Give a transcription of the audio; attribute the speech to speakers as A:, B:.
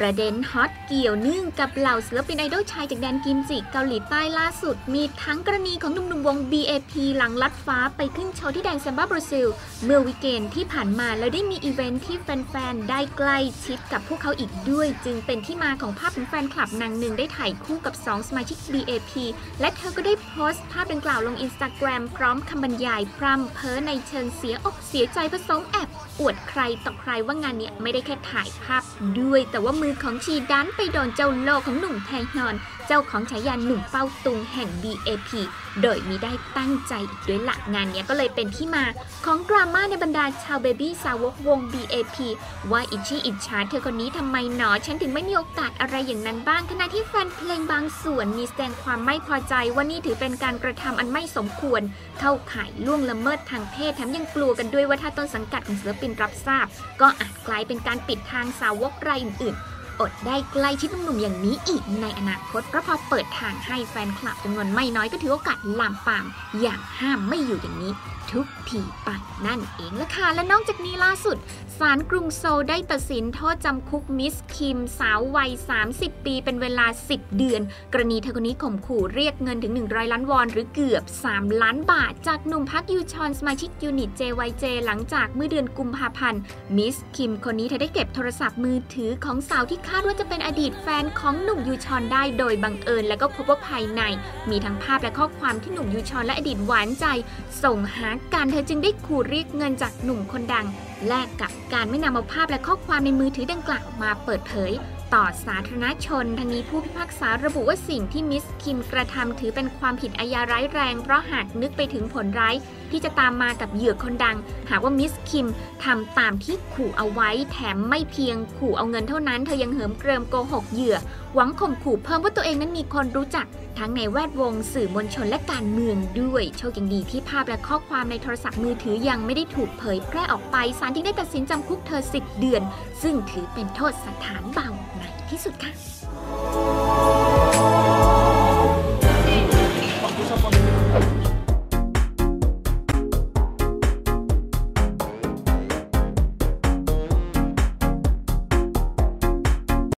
A: ประเด็นฮอตเกี่ยวเนื่องกับเหล่าศิลปินไอดอลชายจากแดนกิมจิเกาหลีใต้ล่าสุด มีทั้งกรณีของหนุ่มๆวง BAP หลังลัดฟ้าไปขึ้นโชว์ที่แดนแซมบ้าบราซิล เมื่อวิกเกนที่ผ่านมาแล้วได้มีอีเวนท์ที่แฟนๆ ได้ใกล้ชิดกับพวกเขาอีกด้วย จึงเป็นที่มาของภาพของแฟนคลับนางหนึ่งได้ถ่ายคู่กับ 2 สมาชิก BAP และเธอก็ได้โพสต์ภาพดังกล่าวลงอินสตาแกรมพร้อมคำบรรยายพร่ำเพ้อในเชิงเสียอกเสียใจผสมแอบอวดใครต่อใครว่างานเนี้ยไม่ได้แค่ถ่ายภาพด้วย แต่ว่ามือของชีดันไปโดนเจ้าโลของหนุ่มแทฮอน เจ้าของฉายาหนุ่มเป้าตุงแห่ง BAP โดยมีได้ตั้งใจอีกด้วยหลักงานเนี้ยก็เลยเป็นที่มาของดราม่าในบรรดาชาวเบบี้สาวกวง BAP ว่าอิชชี่อิจฉาเธอคนนี้ทำไมหนอ ฉันถึงไม่มีโอกาสอะไรอย่างนั้นบ้าง ขณะที่แฟนเพลงบางส่วนมีแสดงความไม่พอใจว่านี่ถือเป็นการกระทำอันไม่สมควร เข้าข่ายล่วงละเมิดทางเพศแถมยังกลัวกันด้วยว่าถ้าต้นสังกัดของศิลปินรับทราบ ก็อาจกลายเป็นการปิดทางสาวกรายอื่นๆ อดได้ใกล้ชิดหนุ่มๆอย่างนี้อีกในอนาคตเพราะพอเปิดทางให้แฟนคลับจำนวนไม่น้อยก็ถือโอกาสลามปาม อย่างห้ามไม่อยู่อย่างนี้ ทุกทีไปนั่นเองละค่ะ และนอกจากนี้ล่าสุดศาลกรุงโซลได้ตัดสินโทษจำคุกมิสคิม สาววัย 30 ปีเป็นเวลา 10 เดือน กรณีเธอคนนี้ข่มขู่เรียกเงินถึง 100 ล้านวอน หรือเกือบ 3 ล้านบาท จากหนุ่มพักยูชอนสมาชิกยูนิต JYJ หลังจากเมื่อเดือนกุมภาพันธ์มิสคิมคนนี้เธอได้เก็บโทรศัพท์มือถือของสาวที่คาดว่าจะเป็นอดีตแฟนของหนุ่มยูชอนได้โดยบังเอิญ แล้วก็พบว่าภายใน มีทั้งภาพและข้อความที่หนุ่มยูชอนและอดีตหวานใจ ส่งหากันเธอจึงได้ขู่เรียกเงินจากหนุ่มคนดัง แลกกับการไม่นำเอาภาพและข้อความในมือถือดังกล่าวมาเปิดเผย ต่อสาธารณชนทางนี้ผู้พิพากษาระบุว่าสิ่งที่มิสคิมกระทำถือเป็นความผิดอาญาร้ายแรง เพราะหากนึกไปถึงผลร้ายที่จะตามมากับเหยื่อคนดัง หากว่ามิสคิมทำตามที่ขู่เอาไว้ แถมไม่เพียงขู่เอาเงินเท่านั้นเธอยังเหิมเกริมโกหกเหยื่อ หวังข่มขู่เพิ่มว่าตัวเองนั้นมีคนรู้จัก ทั้งในแวดวงสื่อมวลชนและการเมืองด้วยโชคยังดีที่ภาพและข้อความในโทรศัพท์มือถือยังไม่ได้ถูกเผยแพร่ออกไปศาลจึงได้ตัดสินจำคุกเธอ 10 เดือน ซึ่งถือเป็นโทษสถานเบาใหที่สุดค่ะ